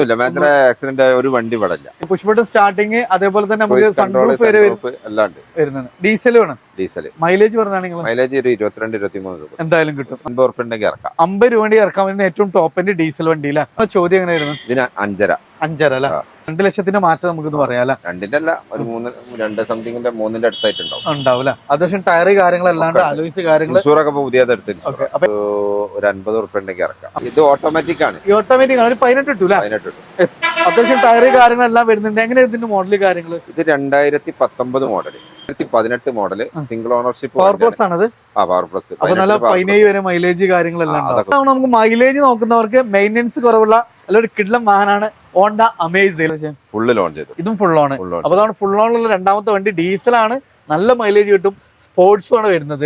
ഒന്നുമില്ല മാത്ര ആക്സിഡന്റ് ആയ ഒരു വണ്ടി ഇവിടെ ഇല്ല. പുഷ് ബട്ടൺ സ്റ്റാർട്ടിങ് അതേപോലെ തന്നെ നമുക്ക് Voice control, സൺറൂഫ് വരെ വരും- sunroof എല്ലാം ഉണ്ട്. വരുന്നുണ്ട്. ഡീസൽ വേണം. ഡീസൽ മൈലേജ് പറഞ്ഞാണെങ്കിൽ മൈലേജ് ഒരു ഇരുപത്തിരണ്ട് ഇരുപത്തിമൂന്ന് രൂപ. എന്തായാലും കിട്ടും. അമ്പത് ഉറപ്പുണ്ടെങ്കിൽ ഇറക്കാം. അമ്പത് രൂപ ഇറക്കാൻ ഏറ്റവും ടോപ്പ് എൻഡ് ഡീസൽ വണ്ടിയിലാണ് ചോദ്യം എങ്ങനെയായിരുന്നു? ഇതിന് അഞ്ചര. അഞ്ചര അല്ല. രണ്ട് ലക്ഷത്തിന്റെ മാറ്റം നമുക്ക് പറയാം അല്ലെ? രണ്ടിന്റെ അല്ല ഒരു മൂന്ന് രണ്ട് സംതിങ്ങിന്റെ മൂന്നിന്റെ അടുത്തായിട്ടുണ്ടാവും. ഉണ്ടാവില്ല അത്യാവശ്യം ടയർ കാര്യങ്ങളല്ലാണ്ട് അലോയിസ് കാര്യങ്ങൾ ഇൻഷൂറൊക്കെ പുതിയത് ഒരു അൻപത് ഉറുപ്പ ഉണ്ടെങ്കിൽ ഇറക്കാം. ഇത് ഓട്ടോമാറ്റിക് ആണ്. ഓട്ടോമാറ്റിക് ആണ്. ഒരു പതിനെട്ട് ഇട്ടു പതിനെട്ട് ഇട്ടു. അത്യാവശ്യം ടയർ കാര്യങ്ങളെല്ലാം വരുന്നുണ്ട്. എങ്ങനെ ഇതിന്റെ മോഡൽ കാര്യങ്ങൾ ഇത് രണ്ടായിരത്തി പത്തൊമ്പത് മോഡൽ പതിനെട്ട് model single ownership power plus ആണത്? ആ പവർ പ്ലസ് അപ്പൊ നല്ല പതിനേഴ് വരെ മൈലേജ് കാര്യങ്ങളെല്ലാം ഉണ്ടാവും. നമുക്ക് മൈലേജ് നോക്കുന്നവർക്ക് മെയിന്റെനൻസ് കുറവുള്ള അല്ലെങ്കിൽ ഒരു കിഡ്ലം വാഹനമാണ് ഹോണ്ട അമേസ് ഫുള്ള് ലോൺ ചെയ്തു. ഇതും ഫുൾ ഓൺ അപ്പൊ അതാണ് ഫുൾ ഓണുള്ള രണ്ടാമത്തെ വണ്ടി. ഡീസലാണ് നല്ല മൈലേജ് കിട്ടും. സ്പോർട്സും ആണ് വരുന്നത്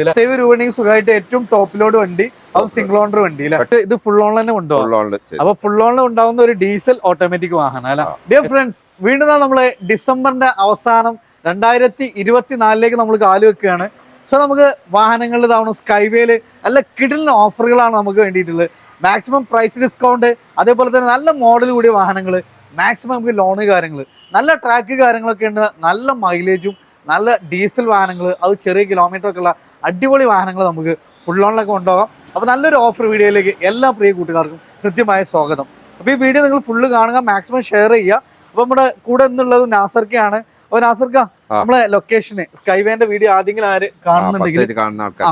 ഉണ്ടെങ്കിൽ സുഖമായിട്ട് ഏറ്റവും ടോപ്പ് ലോഡ് വണ്ടി. അത് സിംഗിൾ ഓണർ വണ്ടി അല്ലേ? ഇത് ഫുൾ ഓൺ തന്നെ കൊണ്ടുപോകാം. അപ്പൊ ഫുൾ ഓണിൽ ഉണ്ടാവുന്ന ഒരു ഡീസൽ ഓട്ടോമാറ്റിക് വാഹനം അല്ല. ഡിയർ ഫ്രണ്ട്സ് വീണ്ടും നമ്മൾ ഡിസംബറിന്റെ അവസാനം രണ്ടായിരത്തി ഇരുപത്തിനാലിലേക്ക് നമ്മൾ കാൽ വെക്കുകയാണ്. സോ നമുക്ക് വാഹനങ്ങളിൽ ഇതാവണം സ്കൈവേയിൽ നല്ല കിടിലിന് ഓഫറുകളാണ് നമുക്ക് വേണ്ടിയിട്ടുള്ളത്. മാക്സിമം പ്രൈസ് ഡിസ്കൗണ്ട് അതേപോലെ തന്നെ നല്ല മോഡൽ കൂടിയ വാഹനങ്ങൾ മാക്സിമം നമുക്ക് ലോണ് കാര്യങ്ങൾ നല്ല ട്രാക്ക് കാര്യങ്ങളൊക്കെ ഉണ്ട് നല്ല മൈലേജും നല്ല ഡീസൽ വാഹനങ്ങൾ അത് ചെറിയ കിലോമീറ്റർ ഒക്കെ ഉള്ള അടിപൊളി വാഹനങ്ങൾ നമുക്ക് ഫുൾ ഓണിലൊക്കെ കൊണ്ടുപോകാം. അപ്പോൾ നല്ലൊരു ഓഫർ വീഡിയോയിലേക്ക് എല്ലാ പ്രിയ കൂട്ടുകാർക്കും കൃത്യമായ സ്വാഗതം. അപ്പോൾ ഈ വീഡിയോ നിങ്ങൾ ഫുള്ള് കാണുക മാക്സിമം ഷെയർ ചെയ്യുക. അപ്പോൾ നമ്മുടെ കൂടെ നിന്നുള്ളത് നാസർക്കയാണ് അപ്പോൾ നാസർക്ക. നമ്മളെ ലൊക്കേഷന് സ്കൈവേന്റെ വീഡിയോ ആദ്യമെങ്കിലും ആര് കാണുന്നുണ്ടെങ്കിൽ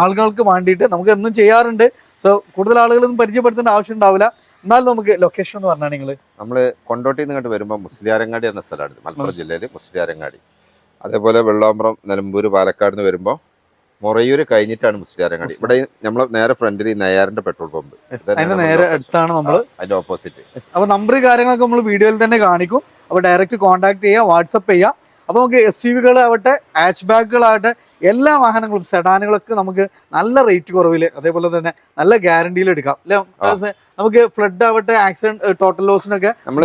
ആളുകൾക്ക് വേണ്ടിയിട്ട് നമുക്ക് എന്നും ചെയ്യാറുണ്ട്. സോ കൂടുതൽ ആളുകളൊന്നും പരിചയപ്പെടുത്തേണ്ട ആവശ്യം ഉണ്ടാവില്ല. എന്നാലും നമുക്ക് ലൊക്കേഷൻ എന്ന് പറഞ്ഞാൽ നിങ്ങൾ നമ്മൾ കൊണ്ടോട്ടി നിന്ന് ഇങ്ങോട്ട് വരുമ്പോൾ മുസ്ലിയാരങ്ങാടി എന്ന സ്ഥലമാണ് മലപ്പുറം ജില്ലയിൽ മുസ്ലിയാരങ്ങാടി. അതേപോലെ വെള്ളാമ്പ്രം നിലമ്പൂർ പാലക്കാട് നിന്ന് വരുമ്പോൾ മൊറയൂർ കഴിഞ്ഞിട്ടാണ് മുസ്ലിയാരങ്ങാടി. ഇവിടെ നമ്മൾ നേരെ ഫ്രണ്ടിൽ നെയ്യാറിന്റെ പെട്രോൾ പമ്പ് അതിന്റെ നേരെ അടുത്താണ് നമ്മൾ അതിന്റെ ഓപ്പോസിറ്റ് അപ്പൊ നമ്പർ കാര്യങ്ങളൊക്കെ നമ്മൾ വീഡിയോയിൽ തന്നെ കാണിക്കും. അപ്പോൾ ഡയറക്റ്റ് കോൺടാക്ട് ചെയ്യുക വാട്സപ്പ് ചെയ്യുക അപ്പോൾ നമുക്ക് എസ് യു വികളാവട്ടെ ഹാച്ച് ബാഗുകളാവട്ടെ എല്ലാ വാഹനങ്ങളും സെഡാനുകളൊക്കെ നമുക്ക് നല്ല റേറ്റ് കുറവിൽ അതേപോലെ തന്നെ നല്ല ഗ്യാരണ്ടിയിൽ എടുക്കാം. അല്ലെ? നമുക്ക് ഫ്ലഡ് ആവട്ടെ ആക്സിഡന്റ് ടോട്ടൽ ലോസിനൊക്കെ നമ്മൾ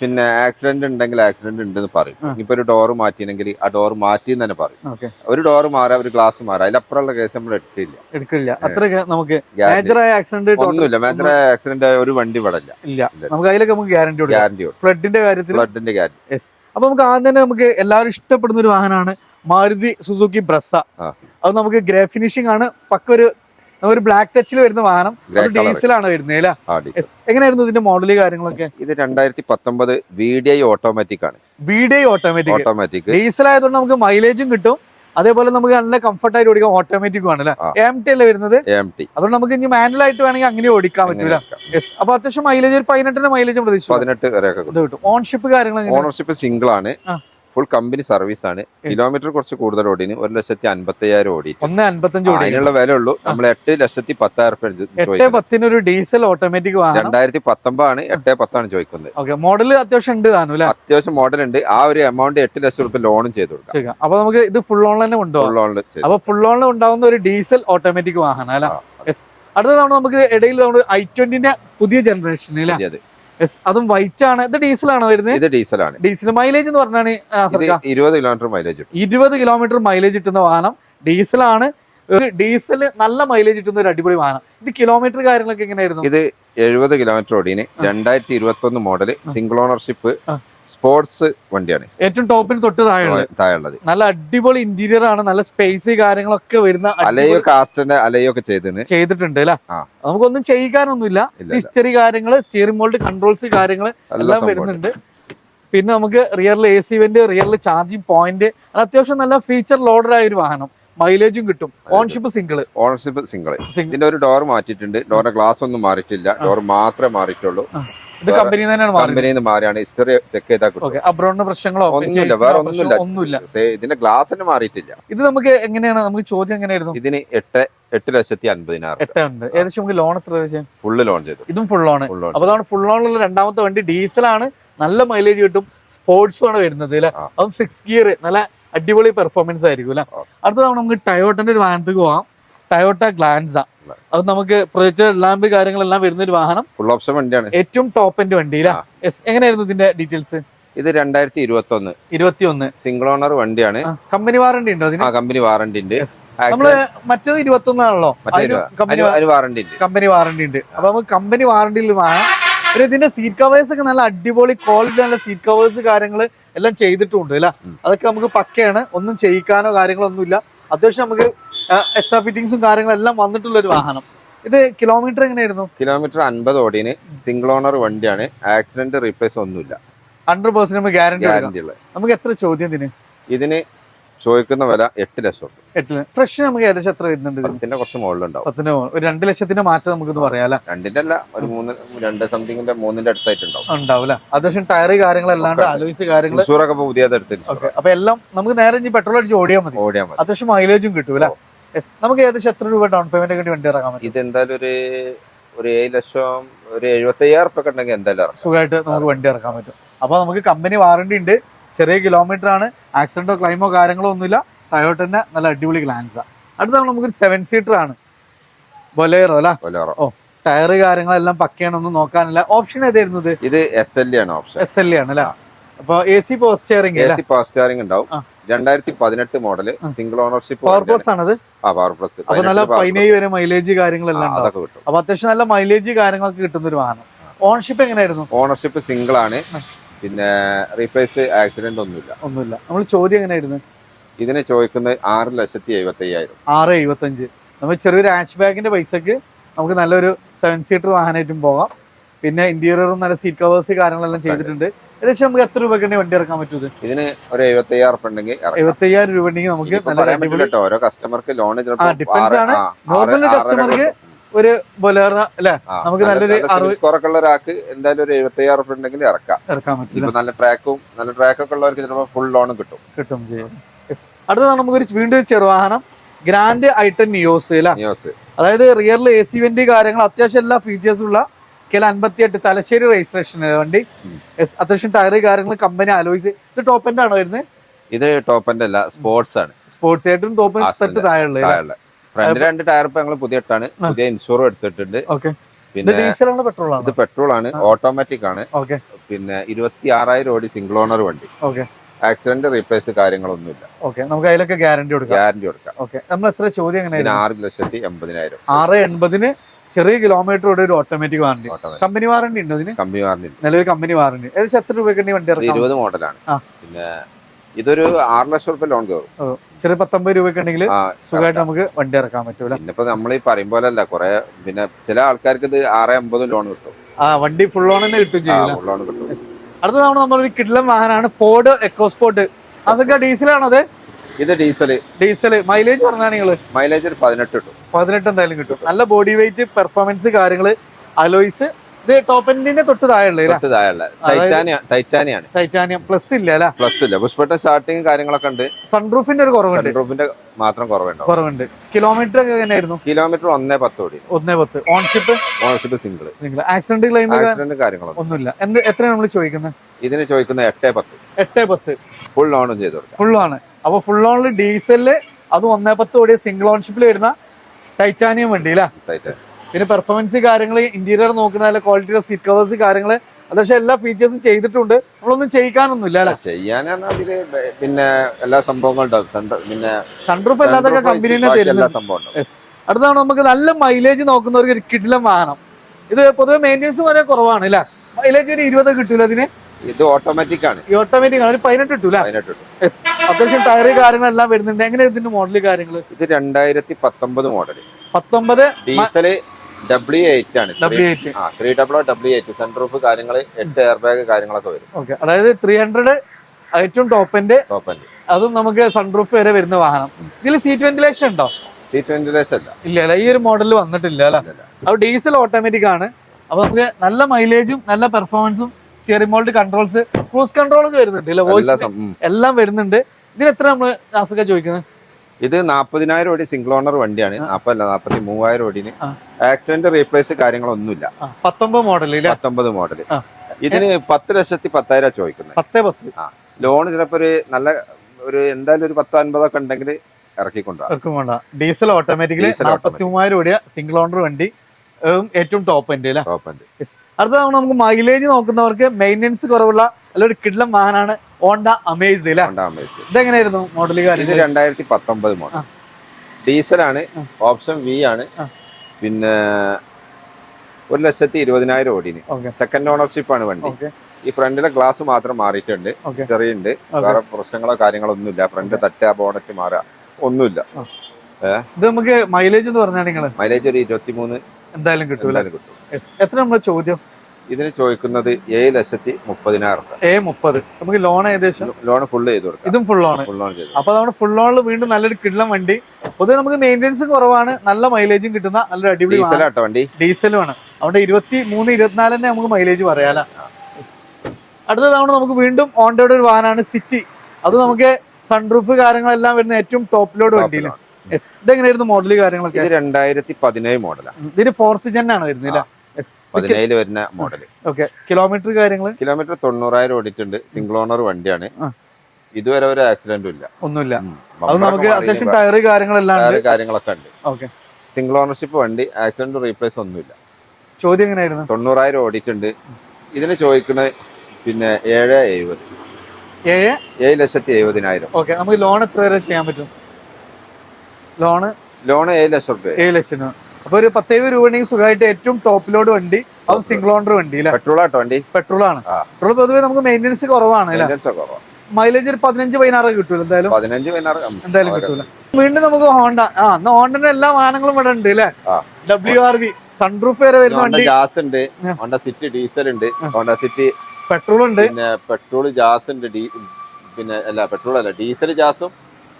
പിന്നെ ആക്സിഡന്റ് ഉണ്ടെങ്കിൽ ആക്സിഡന്റ് ഉണ്ടെന്ന് പറയും. ഇപ്പൊ ഒരു ഡോർ മാറ്റിയെങ്കിൽ ആ ഡോർ മാറ്റി എന്ന് തന്നെ പറയും. ഒരു ഡോർ മാറാ ഒരു ഗ്ലാസ് മാറാം. അതിലപ്പുറമുള്ള കേസ് നമ്മൾ എടുക്കില്ല. എടുക്കില്ല അത്രയൊക്കെ നമുക്ക്. മേജറായ ആക്സിഡന്റ് ഒന്നുമില്ല. മേജറായ ആക്സിഡന്റ് ആയ ഒരു വണ്ടി ഇവിടെ ഇല്ല. നമുക്ക് അതിലൊക്കെ നമുക്ക് ഗ്യാരണ്ടി ഗ്യാരണ്ടി ഫ്ലഡിന്റെ കാര്യത്തിൽ ഫ്ലഡിന്റെ യെസ് അപ്പൊ നമുക്ക് ആദ്യം തന്നെ നമുക്ക് എല്ലാവരും ഇഷ്ടപ്പെടുന്ന ഒരു വാഹനമാണ് മാരുതി സുസുക്കി ബ്രസ. അത് നമുക്ക് ഗ്രേ ഫിനിഷിംഗ് ആണ്. പക്ക ഒരു ബ്ലാക്ക് ടച്ചിൽ വരുന്ന വാഹനം. ഡീസലാണ് വരുന്നത് എങ്ങനെയായിരുന്നു ഇതിന്റെ മോഡൽ കാര്യങ്ങളൊക്കെ? ഇത് രണ്ടായിരത്തി പത്തൊമ്പത് വി ഡി ഐ ഓട്ടോമാറ്റിക് ആണ്. V D I automatic automatic diesel ആയതുകൊണ്ട് നമുക്ക് മൈലേജും കിട്ടും. അതേപോലെ നമുക്ക് നല്ല കംഫർട്ട് ആയിട്ട് ഓടിക്കാം. ഓട്ടോമാറ്റിക് ആണ് അല്ലേ. എം ടി അല്ലേ വരുന്നത്? എം ടി അതുകൊണ്ട് നമുക്ക് ഇനി മാനുവൽ ആയിട്ട് വേണമെങ്കിൽ അങ്ങനെ ഓടിക്കാൻ പറ്റില്ല അപ്പൊ അത്യാവശ്യം മൈലേജ് ഒരു പതിനെട്ടിന്റെ മൈലേജ് പ്രതീക്ഷിച്ചു. പതിനെട്ട് വരെ കിട്ടും. ഓൺഷിപ്പ് കാര്യങ്ങൾ? ഓണർഷിപ്പ് സിംഗിൾ ആണ്. ഫുൾ കമ്പനി സർവീസ് ആണ്. കിലോമീറ്റർ കുറച്ച് കൂടുതൽ ഓടിന്. ഒരു ലക്ഷത്തി അൻപത്തയ്യായിരം ഓടി അതിനുള്ള വില ഉള്ളൂ നമ്മൾ എട്ട് ലക്ഷത്തി പത്തായിരം ഒരു ഡീസൽ ഓട്ടോമാറ്റിക് രണ്ടായിരത്തി പത്തൊമ്പതാണ് എട്ട് പത്താണ് ചോദിക്കുന്നത്. മോഡൽ അത്യാവശ്യം ഉണ്ട് അത്യാവശ്യം മോഡൽ ഉണ്ട്. ആ ഒരു എമൗണ്ട് എട്ട് ലക്ഷം രൂപ ലോണും ചെയ്തു കൊടുക്കാം. അപ്പൊ നമുക്ക് ഇത് ഫുൾ ഓൺ തന്നെ കൊണ്ടുപോകാം അപ്പൊ ഫുൾ ഓണിൽ ഉണ്ടാവുന്ന ഒരു ഡീസൽ ഓട്ടോമാറ്റിക് വാഹനം അല്ല? അടുത്ത തവണ നമുക്ക് ഇടയിൽ ഐ ട്വന്റിന്റെ പുതിയ ജനറേഷൻ അല്ലേ? അതെ. വൈറ്റ് ആണ്. ഇത് ഡീസൽ ആണോ വരുന്നത്? ഇത് ഡീസലാണ് ഡീസൽ മൈലേജ് എന്ന് പറഞ്ഞാണ് ഇരുപത് കിലോമീറ്റർ മൈലേജ് ഇരുപത് കിലോമീറ്റർ മൈലേജ് കിട്ടുന്ന വാഹനം ഡീസലാണ് ഡീസൽ നല്ല മൈലേജ് കിട്ടുന്ന ഒരു അടിപൊളി വാഹനം. ഇത് കിലോമീറ്റർ കാര്യങ്ങളൊക്കെ എങ്ങനെയായിരുന്നു? ഇത് എഴുപത് കിലോമീറ്റർ ഓടിന് രണ്ടായിരത്തി ഇരുപത്തി ഒന്ന് മോഡൽ സിംഗിൾ ഓണർഷിപ്പ്. സ്പോർട്സ് വണ്ടിയാണ്. ഏറ്റവും ടോപ്പിന് തൊട്ട് താഴെയുള്ളത്. നല്ല അടിപൊളി ഇന്റീരിയർ ആണ് നല്ല സ്പേസ് കാര്യങ്ങളൊക്കെ വരുന്ന അലയോ കാസ്റ്റിന്റെ അലയോ ഒക്കെ ചെയ്തിന്. ചെയ്തിട്ടുണ്ട് അല്ലെ? നമുക്കൊന്നും ചെയ്യിക്കാനൊന്നുമില്ല. ഹിസ്റ്ററി കാര്യങ്ങൾ സ്റ്റിയറിംഗ് മോൾഡ് കൺട്രോൾസ് കാര്യങ്ങൾ എല്ലാം വരുന്നുണ്ട്. പിന്നെ നമുക്ക് റിയറിൽ എ സി വെന്റ് റിയറിൽ ചാർജിങ് പോയിന്റ് അത്യാവശ്യം നല്ല ഫീച്ചർ ലോഡഡ് ആയ ഒരു വാഹനം. മൈലേജും കിട്ടും. Ownership single ownership single single ഇതിന്റെ ഒരു ഡോർ മാറ്റിയിട്ടുണ്ട്. ഡോറിന്റെ ഗ്ലാസ് ഒന്നും മാറിയിട്ടില്ല. ഡോർ മാത്രമേ മാറിയിട്ടുള്ളൂ. ഇത് കമ്പനി തന്നെയാണ് കമ്പനിയിൽ നിന്ന് മാറിയാണ്. ഹിസ്റ്ററി ചെക്ക് ചെയ്താൽ കിട്ടും അബ്രോണിന്റെ പ്രശ്നങ്ങളോ ഒന്നുമില്ല വേറെ ഒന്നുമില്ല. ഒന്നുമില്ല. ഇതിന്റെ ഗ്ലാസ് തന്നെ മാറിയിട്ടില്ല. ഇത് നമുക്ക് എങ്ങനെയാണ്? നമുക്ക് ചോദ്യം എങ്ങനെയായിരുന്നു? ഇതിന് എട്ട് എട്ട് ലക്ഷത്തി അൻപതിനായിരം എട്ട് ഉണ്ട്. ഏകദേശം നമുക്ക് ലോൺ എത്ര ചെയ്യും ഫുള്ള് ലോൺ ചെയ്തു. ഇതും ഫുൾ ആണ് ലോൺ അപ്പൊ അതാണ് ഫുൾ ലോണുള്ള രണ്ടാമത്തെ വണ്ടി. ഡീസലാണ് നല്ല മൈലേജ് കിട്ടും. സ്പോർട്സും ആണ് വരുന്നത് അല്ലെ. അതും സിക്സ് ഗിയർ നല്ല അടിപൊളി പെർഫോമൻസ് ആയിരിക്കും അല്ലെ. അടുത്ത തവണ നമുക്ക് ടയോട്ടന്റെ ഒരു വാഹനത്തേക്ക് പോവാം. ടയോട്ട ഗ്ലാൻസ അത് നമുക്ക് പ്രൊജക്ടർ ലാമ്പ് കാര്യങ്ങളെല്ലാം വരുന്ന ഒരു വാഹനം. ഫുൾ ഓപ്ഷൻ വണ്ടിയാണ്. ഏറ്റവും ടോപ്പ് എൻഡ് വണ്ടി എങ്ങനെയായിരുന്നു ഇതിന്റെ ഡീറ്റെയിൽസ് ഇത് രണ്ടായിരത്തി ഇരുപത്തി ഒന്ന് ഇരുപത്തി ഒന്ന് സിംഗിൾ ഓണർ വണ്ടിയാണ് കമ്പനി വാറണ്ടി ഉണ്ടോ ആ കമ്പനി വാറണ്ടി ഉണ്ട്. Yes. നമ്മൾ മറ്റേത് ഇരുപത്തി ഒന്നാണല്ലോ. കമ്പനി വാറണ്ടി ഉണ്ട്. കമ്പനി വാറണ്ടി ഉണ്ട്. അപ്പൊ നമുക്ക് കമ്പനി വാറണ്ടിയിൽ വാങ്ങാം ഇതിന്റെ സീറ്റ് കവേഴ്സ് ഒക്കെ നല്ല അടിപൊളി ക്വാളിറ്റി നല്ല സീറ്റ് കവേഴ്സ് കാര്യങ്ങൾ എല്ലാം ചെയ്തിട്ടുണ്ട് അല്ല. അതൊക്കെ നമുക്ക് പക്കയാണ്. ഒന്നും ചെയ്യിക്കാനോ കാര്യങ്ങളോ ഒന്നുമില്ല അത്യാവശ്യം നമുക്ക് എക്സ്ട്രാ ഫിറ്റിംഗ്സും കാര്യങ്ങളും എല്ലാം വന്നിട്ടുള്ള ഒരു വാഹനം. ഇത് കിലോമീറ്റർ എങ്ങനെയായിരുന്നു? കിലോമീറ്റർ അൻപത് ഓടിന് സിംഗിൾ ഓണർ വണ്ടിയാണ്. ആക്സിഡന്റ് റീപ്ലേസ് ഒന്നുമില്ല. ഹൺഡ്രഡ് പെർസെന്റ് നമുക്ക് ഗ്യാരണ്ടി നമുക്ക് എത്ര ചോദ്യം ഇതിന്? ഇതിന് ചോദിക്കുന്ന വില എട്ട് ലക്ഷം എട്ട് ഫ്രഷ് നമുക്ക് ഏകദേശം എത്ര വരുന്നുണ്ട് ഇതിന്റെ പത്തിന്റെ കുറച്ച് മുകളിലുണ്ടാവും. പത്തിന് ഒരു രണ്ട് ലക്ഷത്തിന്റെ മാറ്റം നമുക്കിന്ന് പറയാം രണ്ടിന്റെ അല്ല ഒരു മൂന്ന് രണ്ട് സംതിങ്ങിന്റെ മൂന്നിന്റെ അടുത്തായിട്ടുണ്ടാവും. ഉണ്ടാവും അല്ലെ? അത്യാവശ്യം ടയർ കാര്യങ്ങളല്ലാണ്ട് അലോയിസ് കാര്യങ്ങൾ പുതിയത് എടുത്തിട്ട് അപ്പൊ എല്ലാം നമുക്ക് നേരെ ഇനി പെട്രോൾ അടിച്ച് ഓടിയാൽ മതി. ഓടിയാൽ മതി. അത്യാവശ്യം മൈലേജും കിട്ടൂല നമുക്ക് ഏകദേശം എത്ര രൂപ ഡൗൺ പേയ്മെന്റ് വേണ്ടി വണ്ടി ഇറങ്ങാൻ പറ്റും? ഇത് എന്തായാലും ഒരു ഒരു ഏഴ് ലക്ഷം ഒരു എഴുപത്തയ്യായിരം ഉറുപ്പൊക്കെ ഉണ്ടെങ്കിൽ എന്തായാലും സുഖമായിട്ട് നമുക്ക് വണ്ടി ഇറക്കാൻ പറ്റും. അപ്പൊ നമുക്ക് കമ്പനി വാറണ്ടി ഉണ്ട്. ചെറിയ കിലോമീറ്റർ ആണ്. ആക്സിഡന്റോ ക്ലൈമോ കാര്യങ്ങളോ ഒന്നുമില്ല. ടയോട്ടന്റെ നല്ല അടിപൊളി ഗ്ലാൻസ് അടുത്ത നമുക്ക് സെവൻ സീറ്റർ ആണ്. ബൊലേറോ അല്ല? ബൊലേറോ ഓ ടയർ കാര്യങ്ങളെല്ലാം പക്കയാണെന്ന് നോക്കാനില്ല. ഓപ്ഷൻ ഏതായിരുന്നു ഇത്? ഇത് എസ് എൽ ആണ് ഓപ്ഷൻ എസ് എൽ ആണ് അല്ലെ? അപ്പൊ A C power steering A C power ഉണ്ടാവും. രണ്ടായിരത്തി പതിനെട്ട് model single ownership power plus ആണത്? ആ പവർ പ്ലസ് അപ്പൊ നല്ല പതിനേഴ് വരെ മൈലേജ് കാര്യങ്ങളെല്ലാം അതൊക്കെ കിട്ടും. അപ്പൊ അത്യാവശ്യം നല്ല മൈലേജ് കാര്യങ്ങളൊക്കെ കിട്ടുന്ന ഒരു വാഹനം. ഓണർഷിപ്പ് എങ്ങനെയായിരുന്നു? ഓണർഷിപ്പ് സിംഗിൾ ആണ്. പിന്നെ റീപ്ലേസ് ആക്സിഡന്റ് ഒന്നുമില്ല. ഒന്നുമില്ല. നമ്മൾ ചോദ്യം എങ്ങനെയായിരുന്നു? ഇതിനെ ചോദിക്കുന്നത് ആറ് ലക്ഷത്തി എഴുപത്തി അയ്യായിരം ആറ് എഴുപത്തഞ്ച്. നമ്മൾ ചെറിയൊരു ആച്ച് ബാഗിന്റെ പൈസക്ക് നമുക്ക് നല്ലൊരു സെവൻ സീറ്റർ വാഹനമായിട്ടും പോകാം. പിന്നെ ഇന്റീരിയറും നല്ല സീറ്റ് കവേഴ്സ് കാര്യങ്ങളെല്ലാം ചെയ്തിട്ടുണ്ട്. ഏകദേശം നമുക്ക് എത്ര രൂപയ്ക്ക് വണ്ടി ഇറക്കാൻ പറ്റൂ ഇത്? ഇതിന് ഒരു എഴുപത്തി അയ്യായിരം ഉറുപ്പ ഉണ്ടെങ്കിൽ. എഴുപത്തയ്യായിരം രൂപ ഉണ്ടെങ്കിൽ നമുക്ക് ഇതിപ്പോ പറയാൻ പറ്റില്ല ഓരോ കസ്റ്റമർക്ക് ലോൺ depends ആണ്. നോർമൽ കസ്റ്റമർക്ക് ഒരു ബൊലേറ അല്ലെ? നമുക്ക് നല്ലൊരു ഒക്കെ ഉള്ള ഒരാൾക്ക് എന്തായാലും ഒരു എഴുപത്തി അയ്യായിരം ഉണ്ടെങ്കിൽ ഇറക്കാം. ഇറക്കാൻ പറ്റില്ല. നല്ല ട്രാക്കും നല്ല ട്രാക്കൊക്കെ ഉള്ളവർക്ക് ചിലപ്പോൾ ഫുൾ ലോണും കിട്ടും. കിട്ടും ചെയ്യും. അടുത്തതാണ് നമുക്കൊരു വീണ്ടും ചെറുവാഹനം. ഗ്രാൻഡ് ഐട്ടൻ നിയോസ് അല്ലെ? അതായത് റിയറിൽ എ സി വെന്റി കാര്യങ്ങൾ അത്യാവശ്യം എല്ലാ ഫീച്ചേഴ്സും ഉള്ള കെൽ അൻപത്തിയെട്ട് തലശ്ശേരി രജിസ്ട്രേഷന് വണ്ടി. അത്യാവശ്യം ടയർ കാര്യങ്ങൾ കമ്പനി ആലോചിച്ച് ഇത് ടോപ്പ് എൻഡ് ആണോ വരുന്നത് ഇത് ടോപ്പ് എൻഡ് അല്ല സ്പോർട്സ് ആണ്. സ്പോർട്സ് ആയിട്ടും ടോപ്പ് ആ, താഴെയുള്ള. താഴെ ഫ്രണ്ട് രണ്ട് ടയർ ഇപ്പൊ ഞങ്ങൾ പുതിയ ഇട്ടാണ്. പുതിയ ഇൻഷുർ എടുത്തിട്ടുണ്ട്. പിന്നെ ഡീസൽ ആണ് പെട്രോൾ ഇത് പെട്രോൾ ആണ് ഓട്ടോമാറ്റിക് ആണ്. പിന്നെ ഇരുപത്തി ആറായിരം ഓടി സിംഗിൾ ഓണർ വണ്ടി. ആക്സിഡന്റ് റീപ്ലേസ് കാര്യങ്ങളൊന്നുമില്ല. ഓക്കെ നമുക്ക് അതിലൊക്കെ ഗ്യാരണ്ടി കൊടുക്കാം. ഗ്യാരണ്ടി കൊടുക്കാം. ഓക്കെ നമ്മൾ എത്ര ചോദ്യം എങ്ങനെയായിരുന്നു? ആറ് ലക്ഷത്തി എൺപതിനായിരം. ആറ് എൺപതിന് ചെറിയ കിലോമീറ്റർ ഒരു ഓട്ടോമാറ്റിക് വാറണ്ടി കമ്പനി വാറണ്ടി ഉണ്ടോ ഇതിന് കമ്പനി വാറണ്ടി നിലവിൽ കമ്പനി വാറണ്ടി ഏകദേശം എത്ര രൂപയ്ക്ക് വണ്ടി ഇരുപത് മോഡലാണ്. പിന്നെ ഇതൊരു ആറ് ലക്ഷം റുപ്യ ലോൺ കയറും ചെറിയ പത്തൊമ്പത് രൂപയ്ക്ക് ഉണ്ടെങ്കിൽ സുഖമായിട്ട് നമുക്ക് വണ്ടി ഇറക്കാൻ പറ്റൂല. ഇന്നിപ്പോ നമ്മൾ ഈ പറയും പോലെ അല്ല കുറെ പിന്നെ ചില ആൾക്കാർക്ക് ഇത് ആറ് അമ്പതും ലോൺ കിട്ടും. ആ വണ്ടി ഫുൾ ലോൺ തന്നെ കിട്ടും ഫുൾ ലോൺ കിട്ടും. അടുത്ത തവണ നമ്മളൊരു കിഡ്ലൻ വാഹനമാണ് ഫോർഡ് എക്കോസ്പോർട്ട് അതൊക്കെ ഡീസലാണോ അത്? ഇത് ഡീസൽ ഡീസൽ മൈലേജ് പറഞ്ഞാൽ നിങ്ങൾ മൈലേജ് ഒരു പതിനെട്ട് കിട്ടും. പതിനെട്ട് എന്തായാലും കിട്ടും. നല്ല ബോഡി വെയിറ്റ് പെർഫോമൻസ് കാര്യങ്ങൾ അലോയ്സ്. ഇത് ടോപ്പ് എൻഡിന്റെ തൊട്ട് താഴെയുള്ള തൊട്ട് താഴെയുള്ള. ടൈറ്റാനിയ ടൈറ്റാനിയാണ് ടൈറ്റാനിയം പ്ലസ് ഇല്ല അല്ല? പ്ലസ് ഇല്ല. പുഷ്പട്ട സ്റ്റാർട്ടിങ് കാര്യങ്ങളൊക്കെ ഉണ്ട്. സൺറൂഫിന്റെ ഒരു കുറവുണ്ട്. സൺറൂഫിന്റെ മാത്രം കുറവുണ്ട് കുറവുണ്ട്. കിലോമീറ്റർ ഒക്കെ എങ്ങനെയായിരുന്നു? കിലോമീറ്റർ ഒന്നേ പത്ത് ഓടി. ഒന്നേ പത്ത്. Ownership ownership single accident claim accident കാര്യങ്ങളൊന്നും. ഒന്നുമില്ല. എന്ത് എത്രയാണ് നമ്മൾ ചോദിക്കുന്നത് ഇതിന് ചോദിക്കുന്നത് എട്ടേ പത്ത്. എട്ടേ പത്ത്. ഫുൾ ലോണും ചെയ്തു ഫുൾ ഫുള്ളാണ് അപ്പൊ ഫുൾ ഓൺലി ഡീസലിൽ അത് ഒന്നേ പത്ത് ഓടിയ സിംഗിൾ ഓൺഷിപ്പിൽ വരുന്ന ടൈറ്റാനിയം വണ്ടി അല്ലേ പിന്നെ പെർഫോമൻസ് കാര്യങ്ങൾ ഇന്റീരിയർ നോക്കുന്ന ക്വാളിറ്റി ക്വാളിറ്റിയുടെ സീറ്റ് കവേഴ്സ് കാര്യങ്ങൾ അതൊക്കെ എല്ലാ ഫീച്ചേഴ്സും ചെയ്തിട്ടുണ്ട്. നമ്മളൊന്നും ചെയ്യിക്കാനൊന്നുമില്ല ഇല്ല ചെയ്യാനാണ് അതിൽ പിന്നെ എല്ലാ സംഭവങ്ങളും പിന്നെ സൺറൂഫ് അടുത്താണ് നമുക്ക് നല്ല മൈലേജ് നോക്കുന്നവർക്ക് ഒരു കിടിലം വാഹനം. ഇത് പൊതുവെ മെയിന്റെനൻസ് വളരെ കുറവാണ് അല്ലെ മൈലേജ് ഒരു ഇരുപത് കിട്ടൂല അതിന്. ഇത് ഓട്ടോമാറ്റിക് ആണ്. ഓട്ടോമാറ്റിക് ആണ്. ഒരു പതിനെട്ട് ഇട്ടു പതിനെട്ട് അത്യാവശ്യം ടയർ കാര്യങ്ങളെല്ലാം വരുന്നുണ്ട്. എങ്ങനെ ഇതിന്റെ മോഡൽ കാര്യങ്ങൾ ഇത് രണ്ടായിരത്തി പത്തൊമ്പത് മോഡൽ പത്തൊമ്പത് ഡീസൽ ഡബ്ല്യു എയ്റ്റ് ആണ് three W W eight sunroof കാര്യങ്ങൾ എട്ട് എയർ ബാഗ് കാര്യങ്ങളൊക്കെ വരും. ഓക്കെ അതായത് ത്രീ ഹൺഡ്രഡ് ഏറ്റവും ടോപ്പിന്റെ ടോപ്പിന്റെ അതും നമുക്ക് സൺറൂഫ് വരെ വരുന്ന വാഹനം. ഇതിൽ സീറ്റ് വെന്റിലേഷൻ ഉണ്ടോ? സീറ്റ് വെന്റിലേഷൻ അല്ല ഇല്ല അല്ല ഈ ഒരു മോഡലിൽ വന്നിട്ടില്ല അല്ല? ഇല്ല. അത് ഡീസൽ ഓട്ടോമാറ്റിക് ആണ്. അപ്പൊ നമുക്ക് നല്ല മൈലേജും നല്ല പെർഫോമൻസും steering mould controls cruise control ഒക്കെ വരുന്നുണ്ട്. വോയിസ് എല്ലാം വരുന്നുണ്ട്. ഇതിന് എത്ര നമ്മൾ ചോദിക്കുന്നത്? ഇത് നാൽപ്പതിനായിരം ഓടി സിംഗിൾ ഓണർ വണ്ടിയാണ്. നാൽപ്പതല്ല നാൽപ്പത്തി മൂവായിരം ഓടിന്. ആക്സിഡന്റ് റീപ്ലേസ് കാര്യങ്ങളൊന്നുമില്ല. പത്തൊമ്പത് മോഡൽ പത്തൊമ്പത് മോഡൽ ഇതിന് പത്ത് ലക്ഷത്തി പത്തായിരം ചോദിക്കുന്നത്. പത്തേ പത്ത്. ലോൺ ചിലപ്പോ ഒരു നല്ല ഒരു എന്തായാലും ഒരു പത്തോ അൻപതൊക്കെ ഉണ്ടെങ്കിൽ ഇറക്കിക്കൊണ്ടുപോകാം ഡീസൽ ഓട്ടോമാറ്റിക്കലി നാൽപ്പത്തി മൂവായിരം ഓടിയ സിംഗിൾ ഓണർ വണ്ടി ഏറ്റവും ടോപ്പ് എന്റെ അല്ലേ ടോപ്പ് ആൻഡ് അടുത്ത തവണ നമുക്ക് മൈലേജ് നോക്കുന്നവർക്ക് മെയിന്റെനൻസ് കുറവുള്ള നല്ലൊരു കിഡ്ലം വാഹനമാണ് ഓണ്ട അമേസ് അല്ലേ ഇതെങ്ങനെയായിരുന്നു മോഡൽ കാര്യം രണ്ടായിരത്തി പത്തൊമ്പത് മോഡൽ ഡീസൽ ഡീസലാണ് ഓപ്ഷൻ വി ആണ്. പിന്നെ ഒരു ലക്ഷത്തി ഇരുപതിനായിരം ഓടിന്. സെക്കൻഡ് ഓണർഷിപ്പ് ആണ് വണ്ടി. ഈ ഫ്രണ്ടിലെ ഗ്ലാസ് മാത്രം മാറിയിട്ടുണ്ട്. ഹിസ്റ്ററി ഉണ്ട്. വേറെ പ്രശ്നങ്ങളോ കാര്യങ്ങളോ ഒന്നുമില്ല ഫ്രണ്ട് തട്ടുക ബോണറ്റ് മാറുക ഒന്നുമില്ല. ഇത് നമുക്ക് മൈലേജ് എന്ന് പറഞ്ഞാൽ മൈലേജ് ഒരു ഇരുപത്തിമൂന്ന് എന്തായാലും കിട്ടൂല. കിട്ടും. എത്ര നമ്മുടെ ചോദ്യം? ഇതിന് ചോദിക്കുന്നത് ഏഴ് ലക്ഷത്തി മുപ്പതിനായിരം ഏ മുപ്പത്. നമുക്ക് ലോൺ ഏകദേശം? ലോൺ ഫുൾ ചെയ്ത് കൊടുക്കാം. ഇതും ഫുൾ ആണ്. ഫുൾ ലോൺ ചെയ്തു അപ്പൊ നമ്മുടെ ഫുൾ ലോണിൽ വീണ്ടും നല്ലൊരു കിടലം വണ്ടി. പൊതുവെ നമുക്ക് മെയിന്റെനൻസ് കുറവാണ്. നല്ല മൈലേജും കിട്ടുന്ന നല്ലൊരു അടിപൊളി. ഡീസലാട്ടോ വണ്ടി. ഡീസലും ആണ്. അവിടെ ഇരുപത്തി മൂന്ന് ഇരുപത്തിനാലിന്റെ നമുക്ക് മൈലേജ് പറയാല. അടുത്ത തവണ നമുക്ക് വീണ്ടും ഓണ്ടയുടെ ഒരു വാഹനമാണ് സിറ്റി അത് നമുക്ക് സൺറൂഫ് കാര്യങ്ങളെല്ലാം വരുന്ന ഏറ്റവും ടോപ്പ് ലോഡ് വണ്ടിയിൽ യെസ് ഇതെങ്ങനെയായിരുന്നു മോഡൽ കാര്യങ്ങളൊക്കെ? ഇത് രണ്ടായിരത്തി പതിനേഴ് മോഡലാണ് ഇതിന് ഫോർത്ത് ജെൻ ആണ് വരുന്നില്ല പതിനേഴിൽ വരുന്ന മോഡൽ ഓക്കെ കിലോമീറ്റർ കാര്യങ്ങൾ കിലോമീറ്റർ തൊണ്ണൂറായിരം ഓടിയിട്ടുണ്ട്. സിംഗിൾ ഓണർ വണ്ടിയാണ്. ഇതുവരെ ഒരു ആക്സിഡന്റും ഇല്ല. ഒന്നുമില്ല. അത് നമുക്ക് അത്യാവശ്യം ടയർ കാര്യങ്ങളെല്ലാം കാര്യങ്ങളൊക്കെ ഉണ്ട്. ഓക്കെ സിംഗിൾ ഓണർഷിപ്പ് വണ്ടി ആക്സിഡന്റ് റീപ്ലേസ് ഒന്നുമില്ല. ചോദ്യം എങ്ങനെയായിരുന്നു? തൊണ്ണൂറായിരം ഓടിയിട്ടുണ്ട്. ഇതിന് ചോദിക്കുന്നത് പിന്നെ ഏഴ് എഴുപത്. ഏഴ്? ഏഴ് ലക്ഷത്തി എഴുപതിനായിരം. ഓക്കെ നമുക്ക് ലോൺ എത്ര വരെ ചെയ്യാൻ പറ്റും? ലോണ്? ലോൺ ഏഴ് ലക്ഷം റുപ്യ ഏഴ് ലക്ഷം രൂപ. അപ്പൊ ഒരു പത്തേഴ് രൂപ ഉണ്ടെങ്കിൽ സുഖമായിട്ട് ഏറ്റവും ടോപ്പ് ലോഡ് വണ്ടി അത് സിംഗിൾ ഓണർ വണ്ടി അല്ലെ? പെട്രോൾ ആട്ടോ വണ്ടി? പെട്രോൾ ആണ്. പെട്രോൾ പൊതുവെ നമുക്ക് മെയിന്റെനൻസ് കുറവാണ്. മൈലേജ് ഒരു പതിനഞ്ച് പതിനാറ് കിട്ടൂല എന്തായാലും? പതിനഞ്ച് പതിനാറ് ഉം. എന്തായാലും കിട്ടൂല. വീണ്ടും നമുക്ക് ഹോണ്ട ആ എന്നാ ഹോണ്ടന്റെ എല്ലാ വാഹനങ്ങളും ഇവിടെ ഉണ്ട് അല്ലെ. ഡബ്ല്യു ആർ വി സൺറൂഫ് വരെ വരുന്ന വണ്ടി. ഗ്യാസ് ഉണ്ട്. ഹോണ്ട സിറ്റി ഡീസൽ ഉണ്ട്. ഹോണ്ട സിറ്റി പെട്രോൾ ഉണ്ട്. പിന്നെ പെട്രോൾ ജാസ് ഉണ്ട്. പിന്നെ അല്ല പെട്രോൾ അല്ല ഡീസൽ ജാസും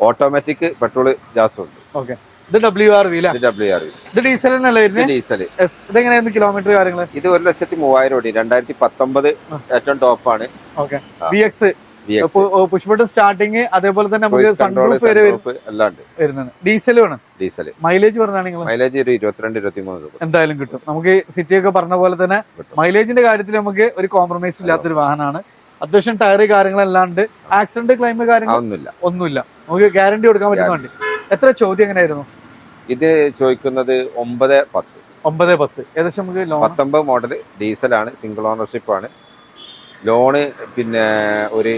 ഓട്ടോമാറ്റിക് പെട്രോൾ ജാസും ഉണ്ട്. ഓക്കെ ഇത് W R V W R ഇത് ഡീസൽ തന്നെയല്ലേ ഇത് ഡീസൽ യെസ് ഇതെങ്ങനെയായിരുന്നു കിലോമീറ്റർ കാര്യങ്ങൾ ഇത് ഒരു ലക്ഷത്തി മൂവായിരം ഓടി. രണ്ടായിരത്തി പത്തൊമ്പത് ഏറ്റവും ടോപ്പാണ് ഓക്കെ ആ. V X push button starting അതേപോലെ തന്നെ നമുക്ക് സൺറൂഫ് വരെ വരും- വരുന്നുണ്ട്. ഡീസലും ആണ് ഡീസൽ മൈലേജ് പറഞ്ഞാണെങ്കിൽ മൈലേജ് ഒരു ഇരുപത്തിരണ്ട് ഇരുപത്തി മൂന്ന് രൂപ. എന്തായാലും കിട്ടും. നമുക്ക് സിറ്റി ഒക്കെ പറഞ്ഞ പോലെ തന്നെ മൈലേജിന്റെ കാര്യത്തിൽ നമുക്ക് ഒരു കോംപ്രമൈസ് ഇല്ലാത്തൊരു വാഹനമാണ്. അത്യാവശ്യം ടയർ കാര്യങ്ങളല്ലാണ്ട് ആക്സിഡന്റ് ക്ലൈം കാര്യങ്ങൾ ഒന്നുമില്ല ഒന്നുമില്ല. നമുക്ക് ഗ്യാരണ്ടി കൊടുക്കാൻ പറ്റുന്ന വണ്ടി. എത്ര ചോദ്യം എങ്ങനെയായിരുന്നു? ഇത് ചോദിക്കുന്നത് ഒമ്പത് പത്ത്. ഒമ്പത് പത്ത്. ഏകദേശം നമുക്ക് ലോൺ പത്തൊമ്പത് മോഡൽ ഡീസലാണ് സിംഗിൾ ഓണർഷിപ്പ് ആണ്. ലോണ് പിന്നെ ഒരു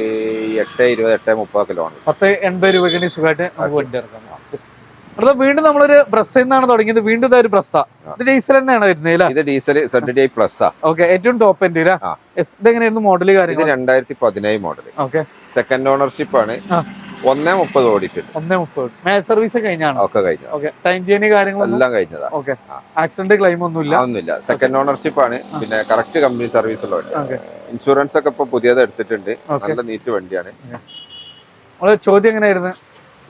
എട്ട് ഇരുപത് എട്ട് മുപ്പതൊക്കെ ലോൺ പത്ത് എൺപത് രൂപയ്ക്ക് സുഖമായിട്ട് നമുക്ക് വണ്ടി ഇറക്കാം അടുത്ത വീണ്ടും നമ്മളൊരു ബ്രസ്സിൽ നിന്നാണ് തുടങ്ങിയത്. വീണ്ടും ഒരു ബ്രസ്സാ ഇത് ഡീസൽ തന്നെയാണ് വരുന്നത് ഇത് ഡീസൽ സെഡ് പ്ലസ് ആ. ഓക്കെ ഏറ്റവും ടോപ്പ് എൻഡ്. Yes. ഇതെങ്ങനെയായിരുന്നു മോഡൽ ഇത് കാര്യങ്ങൾ രണ്ടായിരത്തി പതിനേഴ് മോഡൽ ഓക്കെ. സെക്കൻഡ് ഓണർഷിപ്പ് ആണ്. ഒന്നേ മുപ്പത് ഓടിയിട്ടുണ്ട് ഒന്നേ മുപ്പത്. മേ സർവീസ് കഴിഞ്ഞാണ്? ഒക്കെ കഴിഞ്ഞു. ഓക്കെ. ടൈം ചെയ്യുന്ന എല്ലാം കഴിഞ്ഞതാ. ഓക്കെ. ആക്സിഡന്റ് ക്ലെയിം ഒന്നുമില്ല? ഒന്നുമില്ല. സെക്കൻഡ് ഓണർഷിപ്പ് ആണ്. പിന്നെ കറക്റ്റ് കമ്പനി സർവീസ് ഉള്ള വണ്ടി. ഓക്കെ ഇൻഷുറൻസ് ഒക്കെ ഇപ്പൊ പുതിയത് എടുത്തിട്ടുണ്ട്. നല്ല നീറ്റ് വണ്ടിയാണ്. ചോദ്യം എങ്ങനെയായിരുന്നു?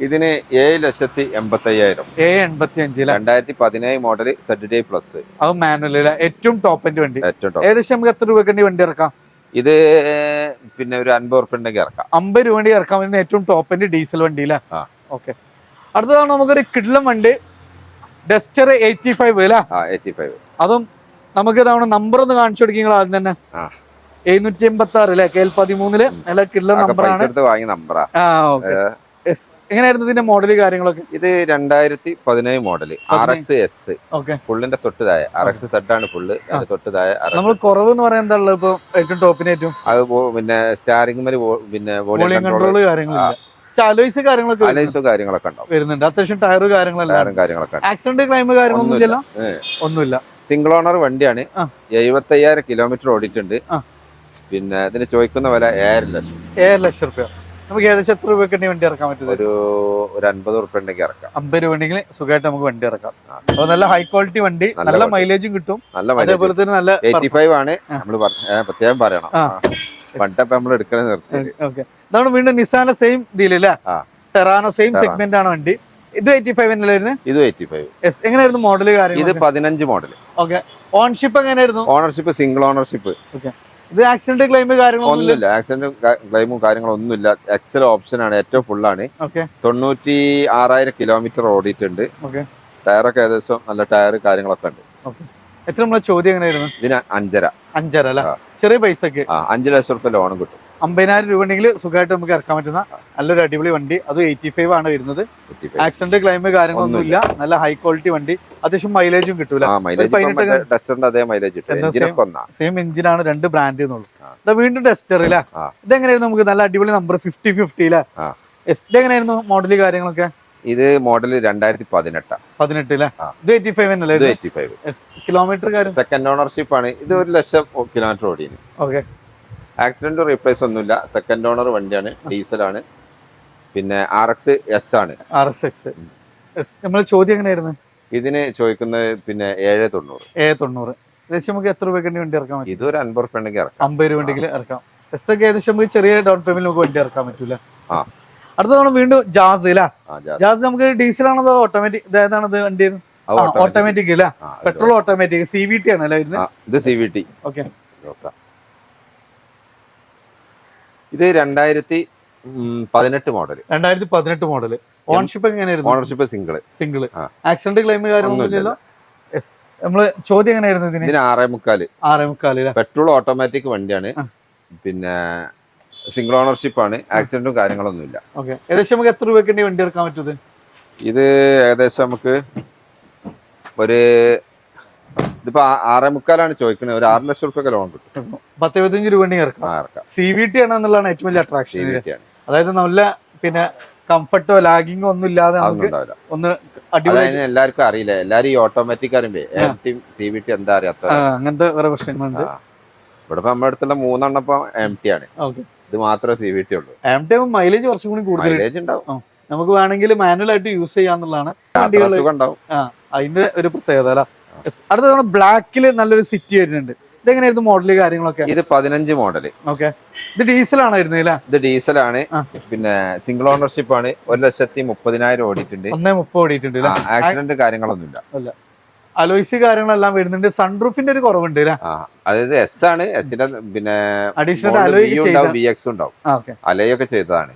ഇതിന് ഏഴ് ലക്ഷത്തി എൺപത്തി അയ്യായിരം എൺപത്തി രണ്ടായിരത്തി പതിനേഴ് മോഡൽ സെഡ് ഡേ പ്ലസ് അത് മാനുവൽ ഏറ്റവും ടോപ്പ് വണ്ടി. ഏറ്റവും. ഏകദേശം നമുക്ക് എത്ര രൂപക്കേണ്ടി വണ്ടി ഇറക്കാം? ഇത് പിന്നെ ഒരു അൻപത് ഉറുപ്പ ഉണ്ടെങ്കിൽ ഇറക്കാം. അമ്പത് രൂപ വേണ്ടി ഇറക്കാൻ പറ്റുന്ന ഏറ്റവും ടോപ്പ് എൻഡ് ഡീസൽ വണ്ടി ആ. ഓക്കെ. അടുത്തതാണ് നമുക്കൊരു കിഡ്ലം വണ്ടി. ഡസ്റ്റർ എയ്റ്റി ഫൈവ് അല്ലേ അതും നമുക്ക് ഇതാണ് നമ്പർ ഒന്ന് കാണിച്ചു കൊടുക്കുക ആദ്യം തന്നെ. എഴുന്നൂറ്റി എൺപത്തി ആറ് അല്ലെ കെ എൽ പതിമൂന്നിൽ അല്ല കിഡ്ലം നമ്പറാണ് വാങ്ങിയ നമ്പറാ ആ. ഓക്കെ. എങ്ങനെയായിരുന്നു ഇതിന്റെ മോഡൽ കാര്യങ്ങളൊക്കെ? ഇത് രണ്ടായിരത്തി പതിനേഴ്. Model R X S okay ഫുള്ളിന്റെ തൊട്ടുതായ ആർ എക്സ് സെഡ് ആണ് ഫുള്ള് അതിന്റെ തൊട്ട് താഴെ നമ്മൾ കുറവ് എന്ന് പറയാൻ എന്താ ഇപ്പൊ ഏറ്റവും ടോപ്പിന് ഏറ്റവും അത് പിന്നെ സ്റ്റാറിംഗ് മേൽ പിന്നെ വോളിയം കൺട്രോൾ കാര്യങ്ങളില്ല. അലോയ്സ് കാര്യങ്ങളൊക്കെ. കാര്യങ്ങളൊക്കെ ഉണ്ടാവും. വരുന്നുണ്ട്. അത്യാവശ്യം ടയർ കാര്യങ്ങളെല്ലാം കാര്യങ്ങളൊക്കെ ആക്സിഡന്റ് ക്ലൈം ഒന്നുമില്ല. സിംഗിൾ ഓണർ വണ്ടിയാണ്. എഴുപത്തി അയ്യായിരം കിലോമീറ്റർ ഓടിയിട്ടുണ്ട്. പിന്നെ ഇതിന് ചോദിക്കുന്ന വില ഏഴര ലക്ഷം. ഏഴര ലക്ഷം റുപ്യ. നമുക്ക് ഏകദേശം എത്ര രൂപയ്ക്ക് വണ്ടി ഇറക്കാൻ പറ്റും ഒരു ഒരു അൻപത് ഉറുപ്പ ഉണ്ടെങ്കിൽ ഇറക്കാം. അമ്പത് രൂപ ഉണ്ടെങ്കിൽ സുഖമായിട്ട് നമുക്ക് വണ്ടി ഇറക്കാം. അപ്പൊ നല്ല ഹൈ ക്വാളിറ്റി വണ്ടി നല്ല മൈലേജും കിട്ടും. നല്ല അതേപോലെ തന്നെ നല്ല എയ്റ്റി ഫൈവ് ആണ്. നമ്മൾ പ്രത്യേകം പറയണം. പണ്ടപ്പ നമ്മൾ എടുക്കണേ നിർത്തി ഓക്കെ. ഇതാണ് വീണ്ടും നിസാന സെയിം ഇതിലല്ലേ. ടെറാനോ സെയിം സെഗ്മെന്റ് ആണ് വണ്ടി. ഇത് എയ്റ്റി ഫൈവ് ഇതും എയ്റ്റി ഫൈവ് എങ്ങനെയായിരുന്നു മോഡൽ ഇത് കാര്യങ്ങൾ പതിനഞ്ച് മോഡൽ ഓക്കെ. ഓൺഷിപ്പ് എങ്ങനെയായിരുന്നു? ഓണർഷിപ്പ് സിംഗിൾ ഓണർഷിപ്പ് ഇത് ആക്സിഡന്റ് ക്ലെയിം കാര്യങ്ങളൊന്നും ഒന്നുമില്ല. ആക്സിഡന്റ് ക്ലെയിമും കാര്യങ്ങളും ഒന്നുമില്ല എക്സൽ ഓപ്ഷൻ ആണ് ഏറ്റവും ഫുള്ളാണ് ആണ് തൊണ്ണൂറ്റി ആറായിരം കിലോമീറ്റർ ഓടിയിട്ടുണ്ട് ടയറൊക്കെ ഏകദേശം നല്ല ടയർ കാര്യങ്ങളൊക്കെ ഉണ്ട്. എത്ര നമ്മളെ ചോദ്യം എങ്ങനെയായിരുന്നു? ഇതിന് അഞ്ചര. അഞ്ചര അല്ല? ചെറിയ പൈസക്ക്? അഞ്ചു ലക്ഷം റുപ്യ ലോണും കിട്ടും. അമ്പതിനായിരം രൂപ ഉണ്ടെങ്കിൽ സുഖമായിട്ട് നമുക്ക് ഇറക്കാൻ പറ്റുന്ന നല്ലൊരു അടിപൊളി വണ്ടി. അത് എയ്റ്റി ഫൈവ് ആണ് വരുന്നത്. ആക്സിഡന്റ് ക്ലൈം കാര്യങ്ങളൊന്നും ഇല്ല. നല്ല ഹൈ ക്വാളിറ്റി വണ്ടി. അത്യാവശ്യം മൈലേജും കിട്ടൂല. സെയിം എഞ്ചിനാണ് രണ്ട് ബ്രാൻഡ് എന്നുള്ളൂ ആ. ഇതാ വീണ്ടും ടെസ്റ്റർ ഇല്ല. ഇതെങ്ങനെയായിരുന്നു നമുക്ക് നല്ല അടിപൊളി നമ്പർ ഫിഫ്റ്റി ഫിഫ്റ്റി ഇല്ല എങ്ങനെയായിരുന്നു മോഡൽ കാര്യങ്ങളൊക്കെ? ഇത് മോഡൽ രണ്ടായിരത്തി പതിനെട്ടാണ് പതിനെട്ട് അല്ലേ ആ. ഇത് എയ്റ്റി ഫൈവ് ഇത് അല്ലേ eighty five kilometre second ownership ആണ്. ഇത് ഒരു ലക്ഷം കിലോമീറ്റർ ഓടിയാണ് ഓക്കെ ആക്സിഡന്റ് റീപ്ലേസ് ഒന്നുമില്ല. സെക്കൻഡ് ഓണർ വണ്ടിയാണ്. ഡീസൽ ആണ്. പിന്നെ ആർ എക്സ് എസ് ആണ്. ആർ എസ് എക്സ് നമ്മൾ ചോദ്യം എങ്ങനെയായിരുന്നു? ഇതിന് ചോദിക്കുന്നത് പിന്നെ ഏഴ് തൊണ്ണൂറ്. ഏഴ് തൊണ്ണൂറ്. ഏകദേശം നമുക്ക് എത്ര രൂപയ്ക്ക് വണ്ടി ഇറക്കാൻ പറ്റും? ഇതൊരു അൻപത് റുപ്യ ഉണ്ടെങ്കിൽ ഇറക്കാം. അമ്പത് രൂപ ഉണ്ടെങ്കിൽ ഇറക്കാം. ജസ്റ്റ് ഒക്കെ ഏകദേശം നമുക്ക് ചെറിയ ഡൗൺ പേയ്മെന്റ് നമുക്ക് വണ്ടി ഇറക്കാൻ പറ്റൂല. ആ. അടുത്ത തവണ വീണ്ടും ജാസ് അല്ല ജാസ്. നമുക്ക് ഡീസൽ ആണോ ഓട്ടോമാറ്റിക് ഇതായതാണത് ഇത് വണ്ടി ഓട്ടോമാറ്റിക് അല്ല petrol automatic C V T ആണല്ലേ ഇത് സി വി ടി ഓക്കെ ഇത് രണ്ടായിരത്തി പതിനെട്ട് മോഡൽ രണ്ടായിരത്തി പതിനെട്ട് മോഡൽ. ഓൺഷിപ്പ് എങ്ങനെയായിരുന്നു? Ownership single single accident claim കാര്യമൊന്നുമില്ലല്ലോ നമ്മൾ ചോദ്യം എങ്ങനെയായിരുന്നു ഇതിന്? ആറേ മുക്കാൽ. ആറേ മുക്കാൽ പെട്രോൾ ഓട്ടോമാറ്റിക് വണ്ടിയാണ്. പിന്നെ സിംഗിൾ ഓണർഷിപ്പ് ആണ്. ആക്സിഡന്റും കാര്യങ്ങളൊന്നും ഇല്ല ഏകദേശം നമുക്ക് എത്ര രൂപയ്ക്ക് വണ്ടി എടുക്കാൻ പറ്റുന്നത്? ഇത് ഏകദേശം നമുക്ക് ഒരു ഇതിപ്പോ ആറേ മുക്കാലാണ് ചോദിക്കുന്നത് ഒരു ആറ് ലക്ഷം റുപ്യൊക്കെ ലോൺ കിട്ടും. പത്ത് എഴുപത്തഞ്ച് രൂപ ഇറക്കാം. സി വി ടി ആണ് എന്നുള്ളതാണ് ഏറ്റവും വലിയ അട്രാക്ഷൻ അതായത് നല്ല പിന്നെ കംഫർട്ടോ ലാഗിങ്ങോ ഒന്നും ഇല്ലാതെ ഒന്ന് അടിപൊളി എല്ലാവർക്കും അറിയില്ല. എല്ലാരും ഈ ഓട്ടോമാറ്റിക് അറിയുമ്പോ സി വി ടി എന്താ അറിയാത്ത അങ്ങനത്തെ വേറെ പ്രശ്നങ്ങളുണ്ട്. ഇവിടെ നമ്മുടെ അടുത്തുള്ള മൂന്നെണ്ണം ഇപ്പൊ എം ടി ആണ്. ഓക്കെ ഇത് മാത്രമേ സി വി ടി ഉള്ളൂ. എം ടി എം മൈലേജ് കുറച്ചും കൂടി കൂടുതൽ മൈലേജ് ഉണ്ടാവും. നമുക്ക് വേണമെങ്കിൽ മാനുവൽ ആയിട്ട് യൂസ് ചെയ്യാന്നുള്ളതാണ്. അതിന്റെ ഒരു പ്രത്യേകത അല്ല? അടുത്ത തവണ ബ്ലാക്കിൽ നല്ലൊരു സിറ്റി വരുന്നുണ്ട്. ഇതെങ്ങനെയായിരുന്നു മോഡൽ കാര്യങ്ങളൊക്കെ? ഇത് പതിനഞ്ച് മോഡൽ ഓക്കെ ഇത് ഡീസൽ ആണോ ഇത് ഡീസൽ ആണ്. പിന്നെ സിംഗിൾ ഓണർഷിപ്പ് ആണ്. ഒരു ലക്ഷത്തി മുപ്പതിനായിരം ഓടിയിട്ടുണ്ട്. ഒന്നേ മുപ്പത് ഓടിയിട്ടുണ്ട് ആക്സിഡന്റ് കാര്യങ്ങളൊന്നുമില്ല. അലോയ്സ് കാര്യങ്ങളെല്ലാം വരുന്നുണ്ട്. സൺറൂഫിന്റെ ഒരു കുറവുണ്ട് അതായത് എസ് ആണ്. എസിന്റെ പിന്നെ അഡീഷണൽ ബി എക്സ് ഉണ്ടാവും ആ ചെയ്തതാണ്.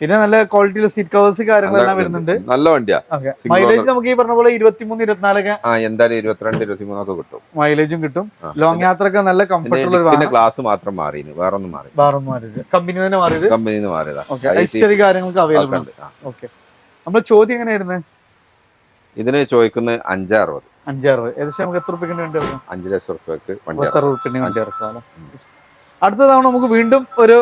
പിന്നെ നല്ല ക്വാളിറ്റിയിലെ സീറ്റ് കവേഴ്സ് കാര്യങ്ങളെല്ലാം വരുന്നുണ്ട്. നല്ല വണ്ടിയാ. മൈലേജ് നമുക്ക് ഈ പറഞ്ഞ പോലെ ഇരുപത്തിമൂന്ന് ഇരുപത്തിനാലൊക്കെ എന്തായാലും ഇരുപത്തിരണ്ട് ഇരുപത്തിമൂന്നൊക്കെ കിട്ടും. മൈലേജും കിട്ടും. ലോങ് യാത്രയൊക്കെ നല്ല കംഫർട്ടബിൾ ഒരു ഗ്ലാസ് മാത്രം മാറി വേറൊന്നും മാറി വേറൊന്നും മാറിയത് കമ്പനി തന്നെ മാറിയത്. കമ്പനി മാറിയതാ. ഹിസ്റ്ററി അവൈലബിൾ ഉണ്ട്. ഓക്കെ നമ്മുടെ ചോദ്യം എങ്ങനെയായിരുന്നു? ഇതിന് ചോദിക്കുന്നത് അഞ്ച് അറുപത് അഞ്ചാറ് ഏകദേശം നമുക്ക് എത്ര റുപ്യക്ക് വേണ്ടി ഇറക്കാം? അഞ്ച് ലക്ഷം റുപ്യക്ക് വണ്ടി പത്തറ് റുപ്യക്ക് വണ്ടി ഇറക്കാം അല്ലേ? അടുത്ത തവണ നമുക്ക് വീണ്ടും ഒരു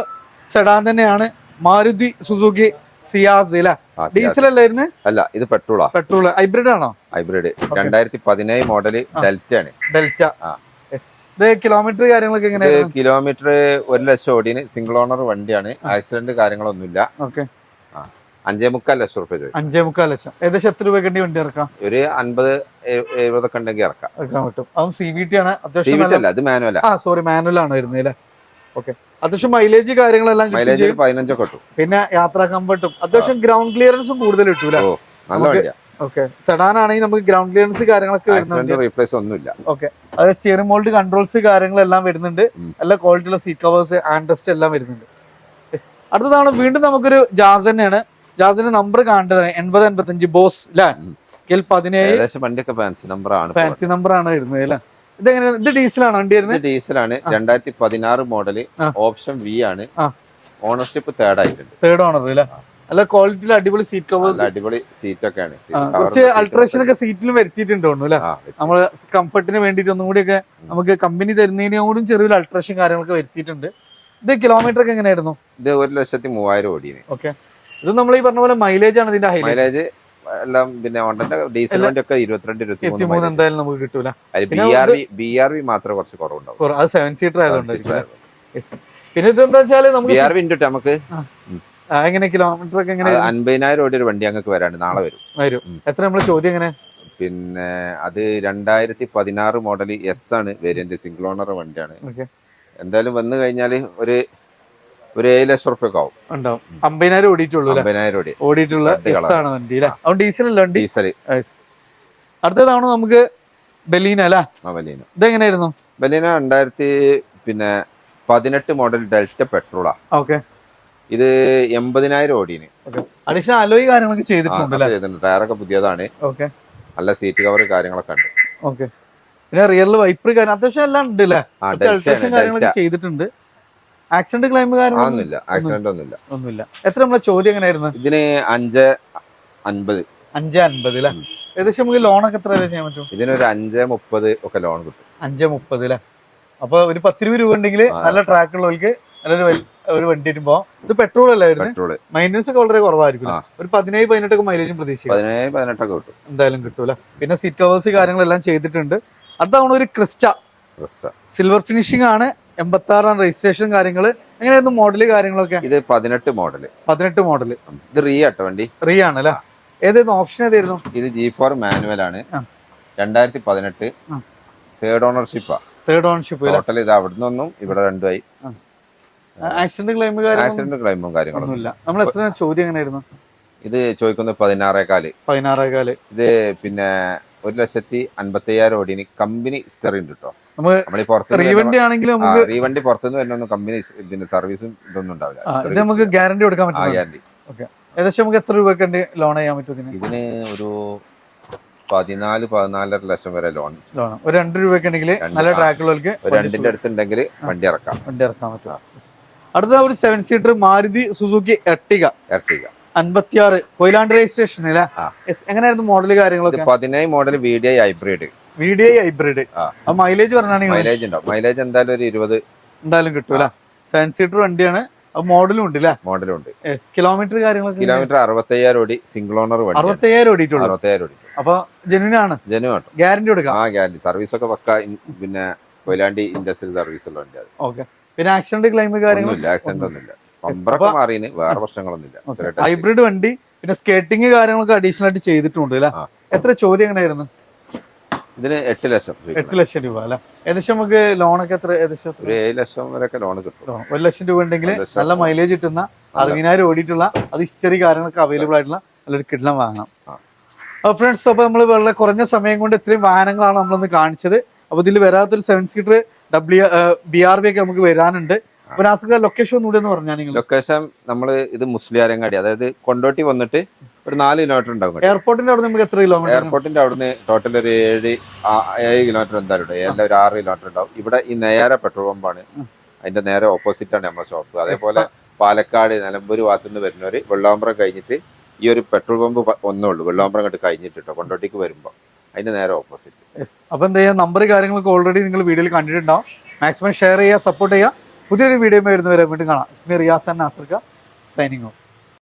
സെഡാൻ തന്നെയാണ് മാരുതി സുസുക്കി സിയാസ് അല്ലേ? ആ, ഡീസൽ അല്ലായിരുന്നു അല്ല ഇത് പെട്രോളാ. പെട്രോൾ ഹൈബ്രിഡ് ആണോ? ഹൈബ്രിഡ് രണ്ടായിരത്തി പതിനേഴ് മോഡൽ ആ. ഡെൽറ്റ. ആണ് ഡെൽറ്റ ഇത് കിലോമീറ്റർ കാര്യങ്ങളൊക്കെ എങ്ങനെയാണ്? കിലോമീറ്റർ ഒരു ലക്ഷം ഓടിന് സിംഗിൾ ഓണർ വണ്ടിയാണ്. ആക്സിഡന്റ് കാര്യങ്ങളൊന്നുമില്ല. ഓക്കെ അഞ്ചേ മുക്കാൽ ലക്ഷം റുപ്യ ചോദിക്കും. അഞ്ചേ മുക്കാൽ ലക്ഷം. ഏകദേശം എത്ര രൂപക്കേണ്ടി വണ്ടി ഇറക്കാം? ഒരു അൻപത് എഴുപതൊക്കെ ഉണ്ടെങ്കിൽ ഇറക്കാം. ഇറക്കാൻ പറ്റും. അതും സി വി ടി ആണ്. അത്യാവശ്യം മാനുവല. ആ സോറി മാനുവൽ ആണ് വരുന്നത് അല്ലേ? ഓക്കെ അത്യാവശ്യം മൈലേജ് കാര്യങ്ങളെല്ലാം മൈലേജ്. പതിനഞ്ചൊക്കെ കിട്ടും. പിന്നെ യാത്രാ കംഫർട്ടും അത്യാവശ്യം ഗ്രൗണ്ട് ക്ലിയറൻസും കൂടുതൽ കിട്ടൂല. നല്ല ഓക്കെ സെഡാൻ ആണെങ്കിൽ നമുക്ക് ഗ്രൗണ്ട് ക്ലിയറൻസ് കാര്യങ്ങളൊക്കെ വരുന്നുണ്ട് റീപ്ലേസ് ഒന്നുമില്ല. ഓക്കെ അത് സ്റ്റിയറിംഗ് മോൾഡ് കൺട്രോൾസ് കാര്യങ്ങളെല്ലാം വരുന്നുണ്ട്. നല്ല നല്ല ക്വാളിറ്റിയുള്ള സീറ്റ് കവേഴ്സ് ആൻഡസ്റ്റ് എല്ലാം വരുന്നുണ്ട്. അടുത്തതാണ് വീണ്ടും നമുക്കൊരു ജാസ് തന്നെയാണ്. ജാസിന്റെ നമ്പർ കാണേണ്ടത് എൺപത് എൺപത്തഞ്ച് ബോസ് അല്ലേ. എൽ പതിനേഴ് വണ്ടിയൊക്കെ ഫാൻസി നമ്പർ ആണ് ഇപ്പൊ. ഫാൻസി നമ്പർ ആണ് വരുന്നത് അല്ലേ ഇതെങ്ങനെ ഇത് ഡീസലാണ് വണ്ടി വരുന്നത്? ഇത് ഡീസലാണ് രണ്ടായിരത്തി പതിനാറ് മോഡൽ ഓപ്ഷൻ വി ആണ്. ഓണർഷിപ്പ് തേർഡ് ആയിട്ടുണ്ട്. തേർഡ് ഓണർ അല്ലേ നല്ല ക്വാളിറ്റിയിൽ അടിപൊളി സീറ്റ് കവേഴ്സ് അടിപൊളി സീറ്റ് ഒക്കെ ആണ് കുറച്ച് അൾട്രേഷൻ ഒക്കെ സീറ്റിലും വരുത്തിയിട്ടുണ്ട് അല്ലേ നമ്മൾ കംഫർട്ടിന് വേണ്ടിയിട്ട് ഒന്നും കൂടിയൊക്കെ നമുക്ക് കമ്പനി തരുന്നതിനോടും ചെറിയൊരു അൾട്രേഷൻ കാര്യങ്ങളൊക്കെ വരുത്തിയിട്ടുണ്ട്. ഇത് കിലോമീറ്റർ ഒക്കെ എങ്ങനെയായിരുന്നു? ഇത് ഒരു ലക്ഷത്തി മൂവായിരം ഓടിയാണ് ഓക്കെ ഇത് നമ്മൾ ഈ പറഞ്ഞ പോലെ മൈലേജ് ആണ് ഇതിന്റെ മൈലേജ് എല്ലാം പിന്നെ ഹോണ്ടന്റെ ഡീസൽ വണ്ടി ഒക്കെ ഇരുപത്തിരണ്ട് ഇരുപത്തിമൂന്ന് എന്തായാലും നമുക്ക് കിട്ടൂല. B R V B R B മാത്രമേ കുറച്ച് കുറവുണ്ടാവും. കുറ- അത് സെവൻ സീറ്റർ ആയതുകൊണ്ട്? പിന്നെ ഇത് എന്താ വെച്ചാൽ നമുക്ക് ബി ആർ വി ഉണ്ട് നമുക്ക്. എങ്ങനെ കിലോമീറ്റർ ഒക്കെ എങ്ങനെ അൻപതിനായിരം ഓടി ഒരു വണ്ടി അങ്ങക്ക് വരാണ്ട് നാളെ വരും. വരും. എത്ര നമ്മളെ ചോദ്യം എങ്ങനെ? പിന്നെ അത് രണ്ടായിരത്തി പതിനാറ് മോഡൽ എസ് ആണ് വേരിയന്റ് സിംഗിൾ ഓണർ വണ്ടിയാണ്. എന്തായാലും വന്നു കഴിഞ്ഞാൽ ഒരു ഒരു ഏഴ് ലക്ഷം റുപ്യൊക്കെ ആവും. ഉണ്ടാവും. അമ്പതിനായിരം ഓടിയിട്ടുള്ളൂ അമ്പതിനായിരം ഓടി. ഓടിയിട്ടുള്ള. ആണ് വണ്ടി അല്ലേ? അതുകൊണ്ട് ഡീസൽ അല്ല വണ്ടി? ഡീസൽ അടുത്തതാണ് നമുക്ക് ബലീന അല്ലേ? ബലീന. ഇതെങ്ങനെയായിരുന്നു? ബലീന രണ്ടായിരത്തി പിന്നെ പതിനെട്ട് മോഡൽ ഡെൽറ്റ പെട്രോളാ. ഓക്കെ. ഇത് എൺപതിനായിരം ഓടിന്. അഡീഷണൽ അലോയ് കാര്യങ്ങളൊക്കെ ചെയ്തിട്ടുണ്ട് അല്ലേ? ടയറൊക്കെ പുതിയതാണ്. ഓക്കെ. നല്ല സീറ്റ് കവർ കാര്യങ്ങളൊക്കെ ഉണ്ട്. ഓക്കെ. പിന്നെ റിയറിൽ വൈപ്പർ കാര്യം അത്യാവശ്യം എല്ലാം ഉണ്ട് അല്ലേ? കാര്യങ്ങളൊക്കെ ചെയ്തിട്ടുണ്ട്. ആക്സിഡന്റ് ക്ലൈം ഒന്നുമില്ല ആക്സിഡന്റ് ഒന്നുമില്ല. ഒന്നുമില്ല. എത്ര നമ്മളെ ചോദ്യം എങ്ങനെയായിരുന്നു? ഇതിന് അഞ്ച് അൻപത്. അഞ്ച് അൻപത് അല്ലേ. ഏകദേശം നമുക്ക് ലോണൊക്കെ എത്ര വരെ ചെയ്യാൻ പറ്റും? ഇതിനൊരു അഞ്ച് മുപ്പത് ഒക്കെ ലോൺ കിട്ടും. അഞ്ച് മുപ്പത് അല്ലേ അപ്പൊ ഒരു പത്ത് രൂപ രൂപ ഉണ്ടെങ്കിൽ നല്ല ട്രാക്ക് ഉള്ളവർക്ക് നല്ലൊരു ഒരു വണ്ടി പോവാം. ഇത് പെട്രോൾ അല്ലായിരുന്നു പെട്രോൾ മൈനസ് ഒക്കെ വളരെ കുറവായിരിക്കും. ഒരു പതിനേഴ് പതിനെട്ടൊക്കെ മൈലേജും പ്രതീക്ഷിക്കാം. പതിനേഴ് പതിനെട്ടൊക്കെ കിട്ടും. എന്തായാലും കിട്ടൂല പിന്നെ സീറ്റ് കവേഴ്സ് കാര്യങ്ങളെല്ലാം ചെയ്തിട്ടുണ്ട്. അടുത്താണ് ഒരു ക്രിസ്റ്റ. സിൽവർ ഫിനിഷിംഗ് ആണ്. എൺപത്തി ആറാം രജിസ്ട്രേഷൻ കാര്യങ്ങൾ എങ്ങനെയായിരുന്നു മോഡൽ കാര്യങ്ങളൊക്കെ? ഇത് പതിനെട്ട് മോഡൽ പതിനെട്ട് മോഡൽ ഇത് റീ ആട്ടോ വണ്ടി? റീ ആണ് അല്ലേ? ഏതായിരുന്നു ഓപ്ഷൻ ഏതായിരുന്നു? ഇത് ജി ഫോർ മാനുവൽ ആണ്. രണ്ടായിരത്തി പതിനെട്ട്. തേർഡ് ഓണർഷിപ്പാ തേർഡ് ഓണർഷിപ്പ് ടോട്ടൽ ഇത് അവിടെ നിന്നൊന്നും ഇവിടെ രണ്ടുമായി. ആക്സിഡന്റ് ക്ലെയിം കാര്യങ്ങളൊന്നും ആക്സിഡന്റ് ക്ലെയിമും കാര്യങ്ങളും. ഒന്നുമില്ല. നമ്മൾ എത്ര ചോദ്യം എങ്ങനെയായിരുന്നു? ഇത് ചോദിക്കുന്നത് പതിനാറേകാൽ. പതിനാറേകാൽ. ഇത് പിന്നെ ഒരു ലക്ഷത്തി അൻപത്തി അയ്യായിരം ഓടിന് കമ്പനി സ്റ്റെറി കിട്ടോ കേട്ടോ നമുക്ക് റീവണ്ടി ആണെങ്കിൽ നമുക്ക് റീവണ്ടി പുറത്തുനിന്ന് വരുന്നൊന്നും കമ്പനി പിന്നെ സർവീസും ഇതൊന്നും ഉണ്ടാവില്ല. ഇത് നമുക്ക് ഗ്യാരണ്ടി കൊടുക്കാൻ പറ്റും. ഗ്യാരണ്ടി ഏകദേശം നമുക്ക് എത്ര രൂപയ്ക്ക് ലോൺ ചെയ്യാൻ പറ്റും ഇതിന്? ഒരു പതിനാല് പതിനാലര ലക്ഷം വരെ ലോൺ ലോൺ ഒരു രണ്ട് രൂപയ്ക്ക് ഉണ്ടെങ്കിൽ നല്ല. ട്രാക്കുള്ളവർക്ക് രണ്ടിന്റെ അടുത്തുണ്ടെങ്കിൽ വണ്ടി ഇറക്കാം. വണ്ടി ഇറക്കാൻ പറ്റും. അടുത്ത ഒരു seven seater Maruti Suzuki Ertiga ഇറക്കുക അൻപത്തിയാറ് കൊയിലാണ്ട് രജിസ്ട്രേഷൻ അല്ലേ. എങ്ങനെയായിരുന്നു മോഡൽ കാര്യങ്ങളൊക്കെ? പതിനേഴ് model V D I hybrid V D I hybrid mileage പറഞ്ഞാണെങ്കിൽ mileage mileage എന്തായാലും ഒരു ഇരുപത്. എന്തായാലും കിട്ടൂല സെവൻ സീറ്റർ വണ്ടിയാണ്. മോഡലും ഉണ്ട് മോഡലും ഉണ്ട്. കിലോമീറ്റർ കാര്യങ്ങളൊക്കെ കിലോമീറ്റർ അറുപത്തയ്യായിരം ഓടി സിംഗിൾ ഓണർ വണ്ടി അറുപത്തയ്യായിരം ഓടിയിട്ടുള്ളൂ. അറുപത്തയ്യായിരം ഓടി. അപ്പൊ ജെന്യൂൻ ആണ്. ജനു കേട്ടോ ഗ്യാരണ്ടി കൊടുക്കാം. ആ ഗ്യാരണ്ടി സർവീസ് ഒക്കെ പക്ക. പിന്നെ കൊയിലാണ്ടി ഇൻഡസ്ട്രിയൽ സർവീസ് ഉള്ള വണ്ടി അത് ഓക്കെ പിന്നെ ആക്സിഡന്റ് ക്ലെയിം കാര്യങ്ങൾ ഒന്നുമില്ല ആക്സിഡന്റ് ഒന്നുമില്ല. പമ്പറൊക്കെ മാറിന് വേറെ പ്രശ്നങ്ങളൊന്നുമില്ല. ഹൈബ്രിഡ് വണ്ടി പിന്നെ സ്കേറ്റിംഗ് കാര്യങ്ങളൊക്കെ അഡീഷണൽ ആയിട്ട് ചെയ്തിട്ടുണ്ട് അല്ലേ? എത്ര ചോദ്യം എങ്ങനെയായിരുന്നു? ഇതിന് എട്ട് ലക്ഷം. എട്ട് ലക്ഷം രൂപ അല്ലെ ഏകദേശം നമുക്ക് ലോണൊക്കെ എത്ര ഏകദേശം ഏഴ് ലക്ഷം വരെയൊക്കെ ലോൺ കിട്ടും? ഒരു ലക്ഷം രൂപ ഉണ്ടെങ്കിൽ. നല്ല മൈലേജ് കിട്ടുന്ന അറുപതിനായിരം ഓടിയിട്ടുള്ള അത് ഹിസ്റ്ററി കാര്യങ്ങളൊക്കെ അവൈലബിൾ ആയിട്ടുള്ള നല്ലൊരു കിടലം വാങ്ങാം അപ്പൊ അപ്പോൾ ഫ്രണ്ട്സ് അപ്പോൾ നമ്മൾ വളരെ കുറഞ്ഞ സമയം കൊണ്ട് ഇത്രയും വാഹനങ്ങളാണ് നമ്മളൊന്ന് കാണിച്ചത് അപ്പോൾ ഇതിൽ വരാത്തൊരു seven seater W B R B ഒക്കെ നമുക്ക് വരാനുണ്ട് ലൊക്കേഷൻ എന്ന് പറഞ്ഞാൽ ലൊക്കേഷൻ നമ്മൾ ഇത് മുസ്ലിയാരങ്ങാടി അതായത് കൊണ്ടോട്ടി വന്നിട്ട് ഒരു നാല് കിലോമീറ്റർ ഉണ്ടാവും. എയർപോർട്ടിന്റെ അവിടെ നമുക്ക് എത്ര കിലോമീറ്റർ എയർപോർട്ടിന്റെ അവിടുന്ന് ടോട്ടൽ ഒരു ഏഴ് ഏഴ് കിലോമീറ്റർ എന്തായാലും ഏഴ് ഒരു ആറ് കിലോമീറ്റർ ഉണ്ടാവും. ഇവിടെ ഈ നേരെ പെട്രോൾ പമ്പാണ് അതിന്റെ നേരെ ഓപ്പോസിറ്റ് ആണ് നമ്മുടെ ഷോപ്പ് അതേപോലെ പാലക്കാട് നിലമ്പൂർ ഭാഗത്തു നിന്ന് വരുന്നവർ വെള്ളാമ്പ്രം കഴിഞ്ഞിട്ട് ഈ ഒരു പെട്രോൾ പമ്പ് ഒന്നേ ഉള്ളൂ. വെള്ളാമ്പ്രം കണ്ട് കഴിഞ്ഞിട്ട് കേട്ടോ കൊണ്ടോട്ടിക്ക് വരുമ്പോൾ അതിന്റെ നേരെ ഓപ്പോസിറ്റ് അപ്പൊ എന്താ ചെയ്യുക നമ്പർ കാര്യങ്ങളൊക്കെ ഓൾറെഡി നിങ്ങൾ വീഡിയോയിൽ കണ്ടിട്ടുണ്ടാവും. മാക്സിമം ഷെയർ ചെയ്യുക സപ്പോർട്ട് ചെയ്യുക. പുതിയൊരു വീഡിയോ വരുന്നവരെ വീണ്ടും കാണാം. ഇസ്മി റിയാസ് ആൻഡ് നാസർക്ക സൈനിങ് ഓഫ്